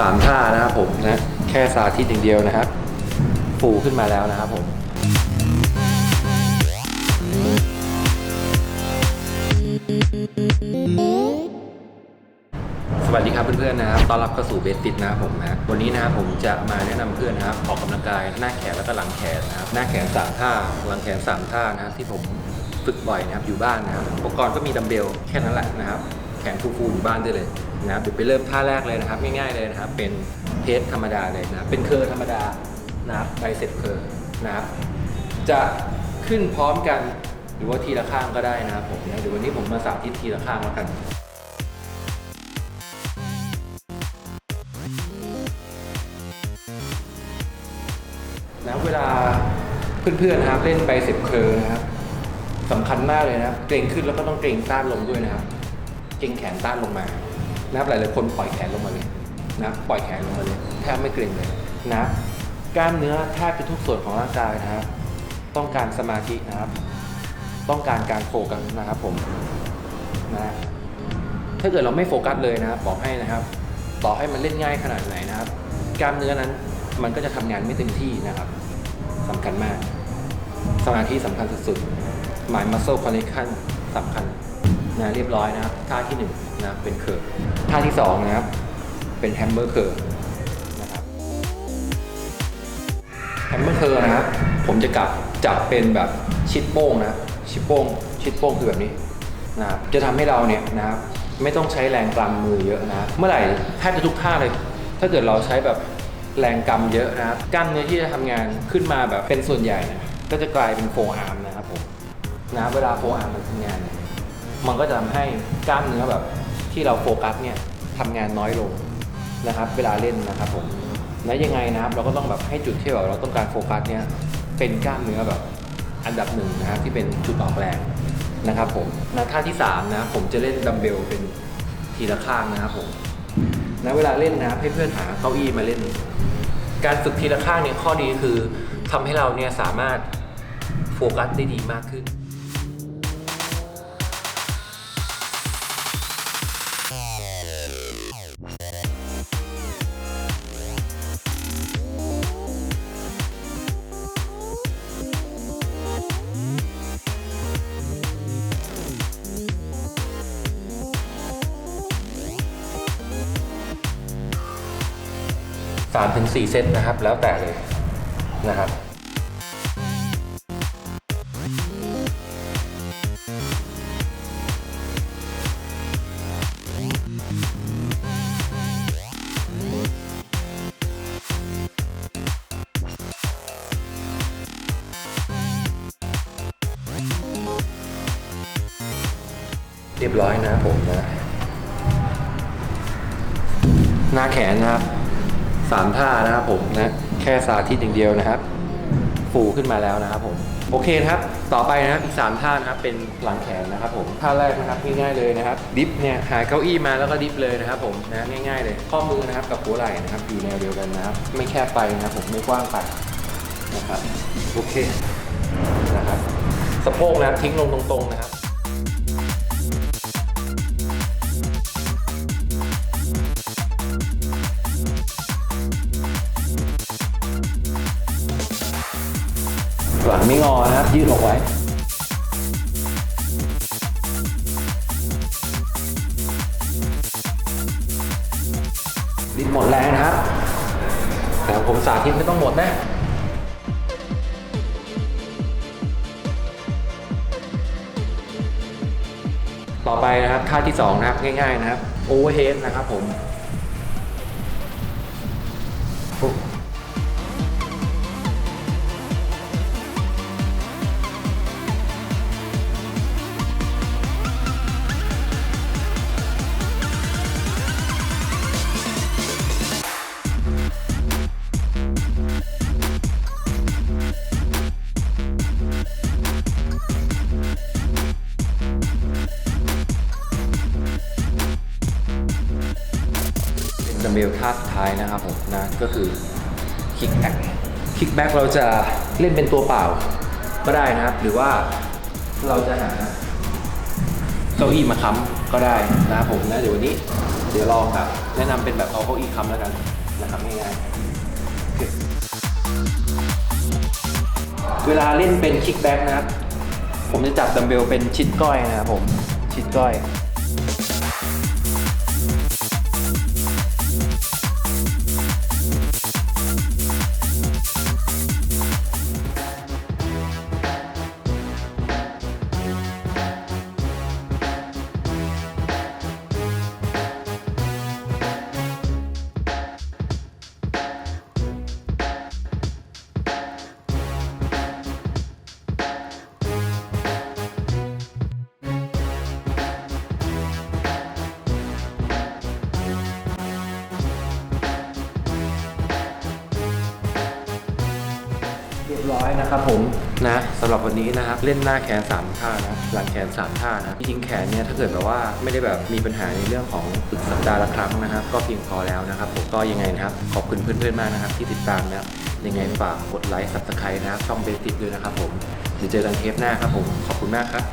สามท่านะครับผมนะแค่สาธิตอย่างเดียวนะครับ ฟูขึ้นมาแล้วนะครับผมสวัสดีครับเพื่อนๆนะครับ ต้อนรับเข้าสู่เบสติดนะครับผมนะ วันนี้นะครับผมจะมาแนะนำเพื่อนนะครับ ออกกำลังกายหน้าแขนและก็หลังแขนนะครับ หน้าแขนสามท่า หลังแขนสามท่านะครับที่ผมฝึกบ่อยนะครับอยู่บ้านนะครับ อุปกรณ์ก็มีดัมเบลแค่นั้นแหละนะครับ แขนฟูๆอยู่บ้านได้เลย นะครับเดี๋ยวไปเริ่มท่าแรกเลยนะครับ ง่ายๆเลยนะครับ เป็นเพสธรรมดาเลยนะครับเป็นเคอร์ธรรมดานะครับไบเซ็ปเคอร์นะครับ จะขึ้นพร้อมกันหรือว่าทีละข้างก็ได้นะครับผมนะเดี๋ยววันนี้ผมมาสาธิตทีละข้างแล้วกันนะเวลาเพื่อนๆนะครับเล่นไบเซ็ปเคอร์นะครับสำคัญมากเลยนะครับเกรงขึ้นแล้วก็ต้องเกรงต้านลงด้วยนะครับ เกรงแขนต้านลงมา นะครับหลายๆคนปล่อยแขนลงมาเลยนะปล่อยแขนลงมาเลยแทบไม่เกรงเลยนะกล้ามเนื้อแทบจะทุกส่วนของร่างกายนะครับ ต้องการสมาธินะครับ ต้องการการโฟกัสนะครับผมนะถ้าเกิดเราไม่โฟกัสเลยนะครับบอกให้นะครับ ต่อให้มันเล่นง่ายขนาดไหนนะครับ กล้ามเนื้อนั้นมันก็จะทำงานไม่เต็มที่นะครับสำคัญมาก สมาธิสำคัญสุดๆ mind muscle connection สำคัญนะเรียบร้อยนะครับท่าที่ห นะเป็นเคอร์ท่าที่สองนะครับเป็นแฮมเบอร์เคอร์นะครับแฮมเบอร์เคอร์นะครับผมจะกลับจับเป็นแบบชิดโป้งนะชิดโป้งชิดโป้งคือแบบนี้นะครับจะทำให้เราเนี่ยนะครับไม่ต้องใช้แรงกำมือเยอะนะเมื่อไหร่แทบจะทุกท่าเลย ถ้าเกิดเราใช้แบบแรงกำเยอะนะครับกล้ามเนื้อที่จะทำงานขึ้นมาแบบเป็นส่วนใหญ่นะก็จะกลายเป็นโฟอาร์มนะครับผมนะเวลาโฟอาร์มมันทำงานเนี่ยมันก็จะทำให้กล้ามเนื้อแบบ ที่เราโฟกัสเนี่ยทำงานน้อยลงนะครับ เวลาเล่นนะครับผมและยังไงนะครับเราก็ต้องแบบให้จุดที่แบบเราต้องการโฟกัสเนี่ยเป็นกล้ามเนื้อแบบอันดับหนึ่งนะครับที่เป็นจุดออกแรงนะครับผมและท่าที่สามนะผมจะเล่นดัมเบลเป็นทีละข้างนะครับผมนะเวลาเล่นนะให้เพื่อนหาเก้าอี้มาเล่น การฝึกทีละข้างเนี่ยข้อดีคือทำให้เราเนี่ยสามารถโฟกัสได้ดีมากขึ้น สามถึงสี่เซตนะครับ แล้วแต่เลยนะครับเรียบร้อยนะผมนะ หน้าแขนนะครับ สามท่านะครับผมนะแค่สาธิตอย่างเดียวนะครับ ฟูขึ้นมาแล้วนะครับผมโอเคนะครับ ต่อไปนะครับอีกสามท่านะครับเป็นหลังแขนนะครับผมท่าแรกนะครับง่ายๆเลยนะครับ ดิฟเนี่ยหาเก้าอี้มาแล้วก็ดิฟเลยนะครับผมนะง่ายๆเลย ข้อมือนะครับกับหัวไหล่นะครับอยู่แนวเดียวกันนะครับ ไม่แคบไปนะครับผมไม่กว้างไปนะครับโอเคนะครับสะโพกนะครับทิ้งลงตรงๆนะครับ หลังไม่งอนะครับ ยืดออกไว้ดินหมดแรงนะครับ แต่ผมสาธิตไม่ต้องหมดนะต่อไปนะครับท่าที่2นะครับง่ายๆนะครับโอเวอร์เฮดนะครับผม มเบลท่าสุดท้ายนะครับผมนะก็คือคิกแบ็กคิกแบ็กเราจะเล่นเป็นตัวเปล่าก็ได้นะครับ หรือว่าเราจะหาเก้าอี้มาค้ำก็ได้นะครับผมนะเดี๋ยววันนี้เดี๋ยวลองครับแนะนำเป็นแบบเอาเก้าอี้ค้ำแล้วกันนะครับง่ายๆเวลาเล่นเป็นคิกแบ็กนะครับ ผมจะจับดัมเบลเป็นชิดก้อยนะครับผมชิดก้อย ร้อยนะครับผมนะสำหรับวันนี้นะครับเล่นหน้าแขน3ท่านะหลังแขน3ท่านะจริงๆแขนเนี่ยถ้าเกิดแบบว่าไม่ได้แบบมีปัญหาในเรื่องของฝึกสัปดาห์ละครั้งนะครับ ก็เพียงพอแล้วนะครับผมก็ยังไงนะครับขอบคุณเพื่อนๆมากนะครับที่ติดตามนะครับยังไงฝากกดไลค์ซับสไครต์นะครับช่องเบสิกด้วยนะครับผมเดี๋ยวเจอกันเทปหน้าครับผมขอบคุณมากครับ